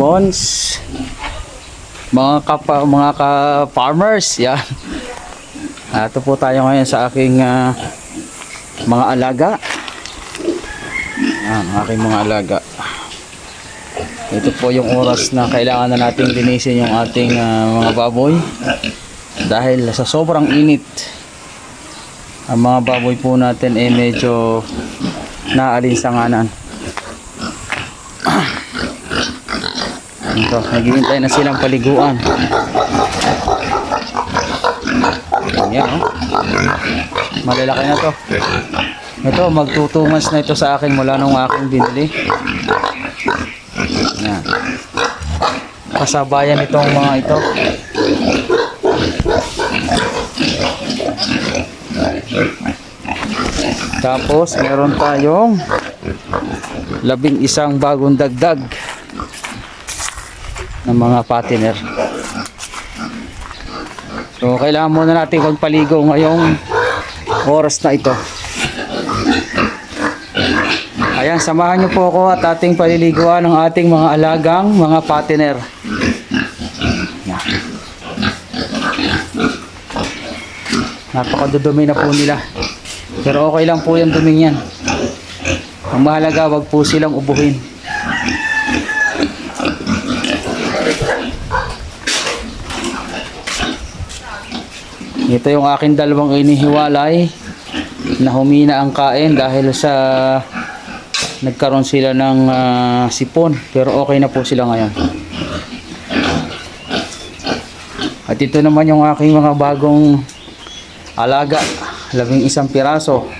kabons. Mga kapa, mga ka-farmers, yan. Ato po tayo ngayon sa aking ah, mga alaga. Yan, aking mga alaga. Ito po yung oras na kailangan na nating linisin yung ating ah, mga baboy. Dahil sa sobrang init, ang mga baboy po natin ay medyo naalinsanganan. Ito, naghihintay na silang paliguan. Yan, oh. Malalaki na to. Ito, magtutumas na ito sa akin mula nung aking binili. Yan. Kasabayan itong mga ito. Tapos, meron tayong labing isang bagong dagdag ng mga patiner. So, kailangan muna natin magpaligo ngayong oras na ito. Ayan, samahan niyo po ako at ating paliliguan ng ating mga alagang mga patiner. Napakadudumi na po nila. Pero okay lang po yung duming yan. Ang mahalaga, wag po silang ubuhin. Ito yung aking dalawang inihiwalay na humina ang kain dahil sa nagkaroon sila ng ah, sipon pero okay na po sila ngayon. At ito naman yung aking mga bagong alaga, labing isang piraso.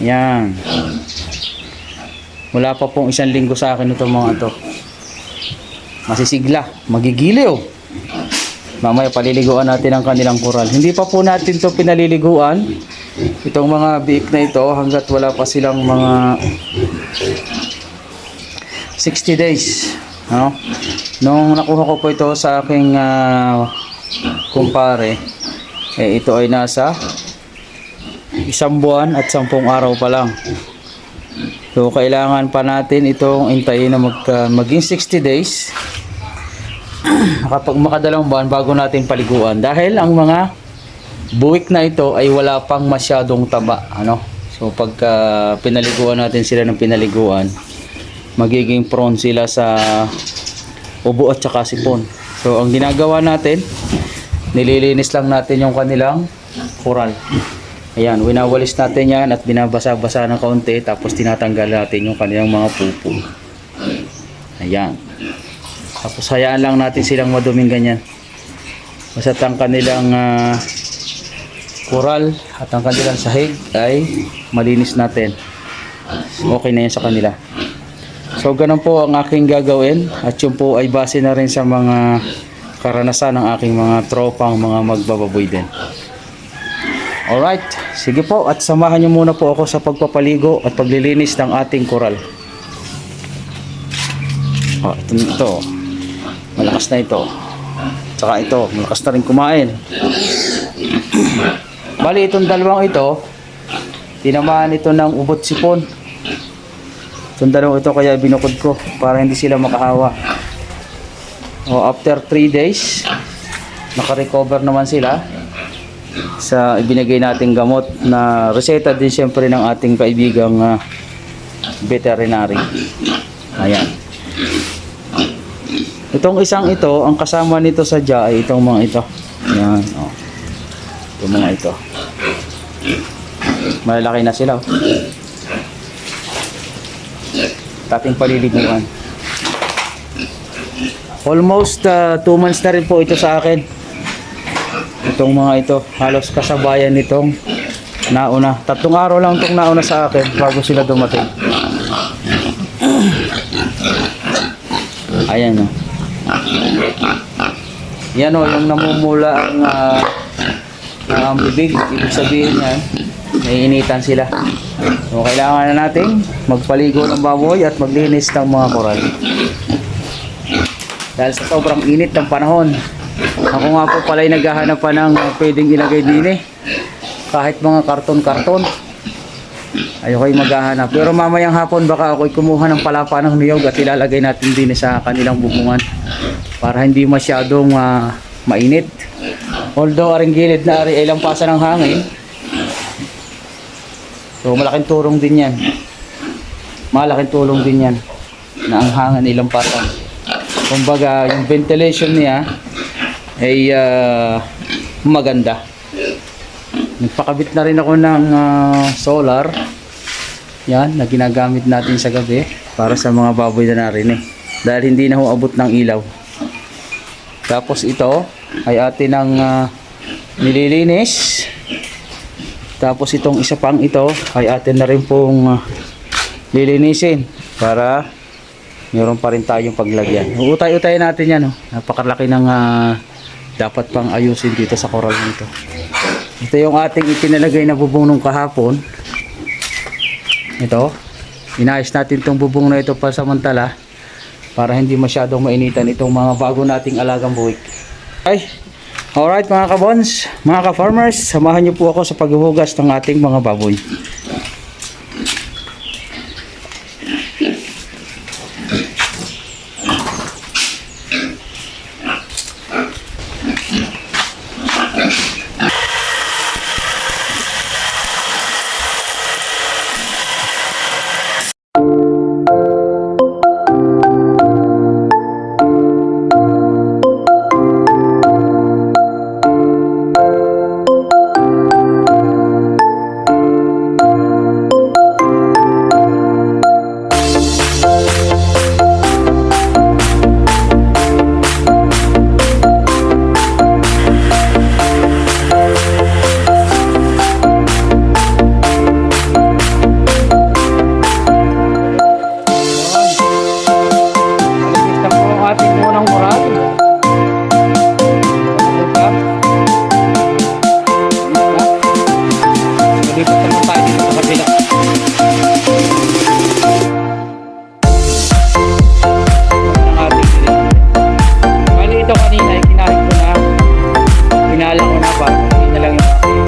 Yan. Wala pa pong isang linggo sa akin itong mga to. Masisigla, magigiliw. Mamaya paliliguan natin ang kanilang kural. Hindi pa po natin to pinaliliguan. Itong mga biik na ito hanggat wala pa silang mga 60 days. No? Nung nakuha ko po ito sa aking ah, kumpare, eh, ito ay nasa isang buwan at sampung araw pa lang. So, kailangan pa natin itong intayin na mag, maging 60 days kapag makadalawang buwan bago natin paliguan. Dahil ang mga buwik na ito ay wala pang masyadong taba ano? So pagka pinaliguan natin sila ng pinaliguan magiging prone sila sa ubo at saka sipon. So ang ginagawa natin nililinis lang natin yung kanilang kural ayan winawalis natin yan at binabasa-basa ng kaunti tapos tinatanggal natin yung kanilang mga pupo. Ayan tapos hayaan lang natin silang maduming ganyan. Basta ang kanilang ah, kural at ang kanilang sahig ay malinis natin. Okay na yan sa kanila. So ganun po ang aking gagawin at yun po ay base na rin sa mga karanasan ng aking mga tropang mga magbababoy din. Alright, sige po at samahan niyo muna po ako sa pagpapaligo at paglilinis ng ating koral. Oh, ito, ito. Malakas na ito. Tsaka ito, malakas na rin kumain. Bali, itong dalawang ito, tinamaan ito ng ubot sipon. Itong dalawang ito kaya binukod ko para hindi sila makahawa. O, after 3 days, nakarecover naman sila sa ibinigay nating gamot na reseta din siyempre ng ating kaibigang ah, veterinary. Ayan. Itong isang ito, ang kasama nito sa dya ay itong mga ito. Yan, oh. Itong mga ito. Malalaki na sila. Oh. Tating paliliguan. Almost 2 months na rin po ito sa akin. Itong mga ito, halos kasabayan nitong nauna. Tatlong araw lang itong nauna sa akin bago sila dumating. Ayan oh. Yan o, yung namumula ang ah, ang bibig, ibig sabihin yan, naiinitan sila. So, kailangan na natin magpaligo ng baboy at maglinis ng mga koral. Dahil sa sobrang init ng panahon, ako nga po pala ay naghahanap pa ng ah, pwedeng ilagay din eh. Kahit mga karton-karton. Ayoko yung maghahanap. Pero mamayang hapon baka ako'y kumuha ng palapa ng niyog at ilalagay natin din sa kanilang bubungan para hindi masyadong ah, mainit. Although aring gilid na ari ay lampasan ng hangin. So malaking tulong din yan. Malaking tulong din yan na ang hangin ay lampasan. Kumbaga yung ventilation niya ay ah, maganda. Nagpakabit na rin ako ng ah, solar. Yan, na ginagamit natin sa gabi para sa mga baboy na narin eh. Dahil hindi na huabot ng ilaw. Tapos ito ay atin ang ah, nililinis. Tapos itong isa pang ito ay atin na rin pong ah, lilinisin para meron pa rin tayong paglagyan. Uutay-utay natin yan. Oh. Napakalaki ng ah, dapat pang ayusin dito sa coral nito. Ito yung ating itinalagay na bubong nung kahapon. Ito. Inayos natin itong bubong na ito pa samantala para hindi masyadong mainitan itong mga bago nating alagang buwik. Ay, alright mga kabons, mga ka-farmers, samahan niyo po ako sa paghuhugas ng ating mga baboy. Hindi na lang yung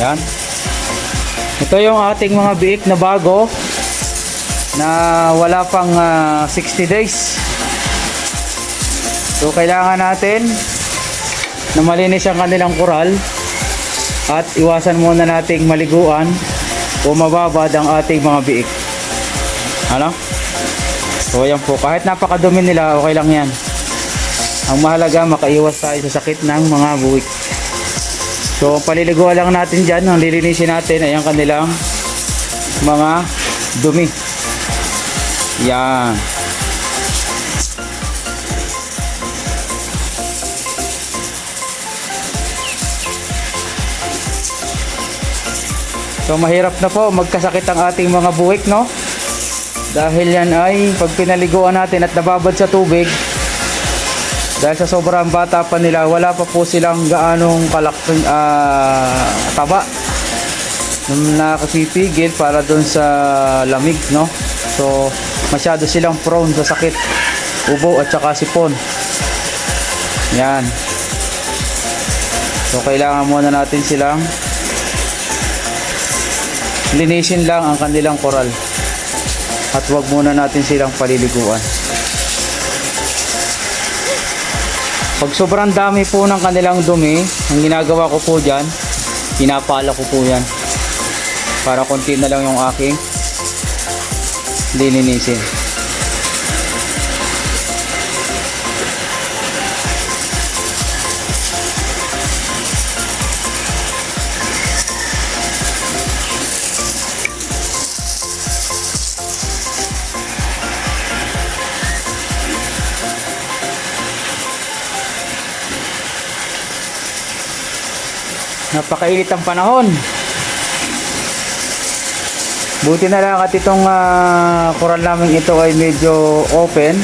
Yan. Ito yung ating mga biik na bago na wala pang ah, 60 days. So kailangan natin na malinis ang kanilang koral at iwasan muna nating maliguan o mababad ang ating mga biik. Ano? So yan po, kahit napakadumi nila, okay lang yan. Ang mahalaga, makaiwas tayo sa sakit ng mga buwik. So, paliliguan lang natin dyan, ang lilinisin natin ay ang kanilang mga dumi. Yan. So, mahirap na po magkasakit ang ating mga buwik, no? Dahil yan ay pag pinaliguan natin at nababad sa tubig, dahil sa sobrang bata pa nila, wala pa po silang gaanong kalakting ah, taba na nakasipigil para doon sa lamig, no? So, masyado silang prone sa sakit, ubo at saka sipon. Yan. So, kailangan muna natin silang linisin lang ang kanilang koral. At wag muna natin silang paliliguan. Pag sobrang dami po ng kanilang dumi, ang ginagawa ko po dyan, pinapala ko po yan. Para konti na lang yung aking lininisin. Napakainit ang panahon. Buti na lang at itong ah, koral namin ito ay medyo open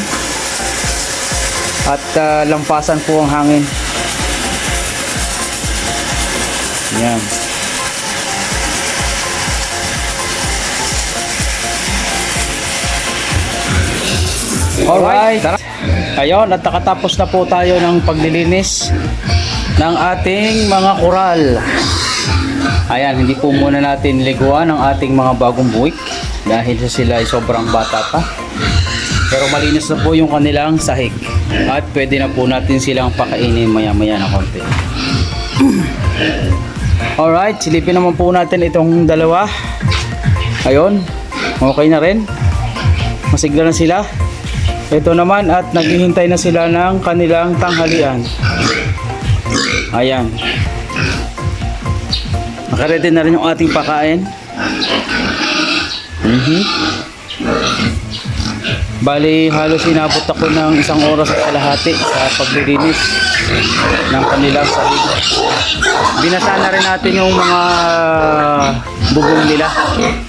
at ah, lampasan po ang hangin. Yan. Alright. Ayun, at nakatapos na po tayo ng paglilinis ng ating mga koral. Ayan, hindi po muna natin liguan ang ating mga bagong buwik dahil sila ay sobrang bata pa. Pero malinis na po yung kanilang sahig at pwede na po natin silang pakainin maya maya na konti. Alright, silipin naman po natin itong dalawa. Ayun, okay na rin. Masigla na sila. Ito naman at naghihintay na sila ng kanilang tanghalian. Ayan. Nakaredy na rin yung ating pakain. Mhm. Bali, halos inabot ako ng isang oras at kalahati sa paglilinis ng kanilang sahig. Binasa na rin natin yung mga bubong nila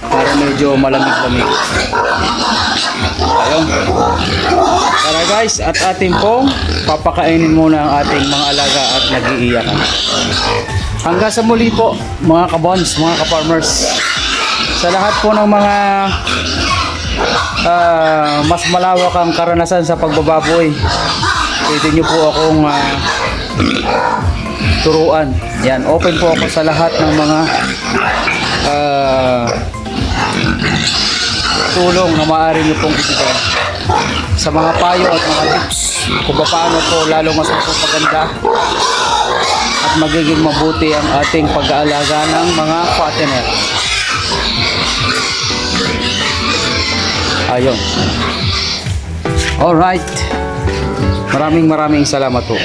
para medyo malamig-lamig. Ayun. Tara guys, at ating pong papakainin muna ang ating mga alaga at nag-iiyakan. Hanggang sa muli po, mga kabons, mga ka-farmers. Sa lahat po ng mga ah, mas malawak ang karanasan sa pagbababoy, pwede nyo po akong ah, turuan. Yan, open po ako sa lahat ng mga ah, tulong na maaari nyo pong ibigay sa mga payo at mga tips kung paano po lalo mas mapapaganda at magiging mabuti ang ating pag-aalaga ng mga fattener. Ayun. Alright. Maraming maraming salamat po.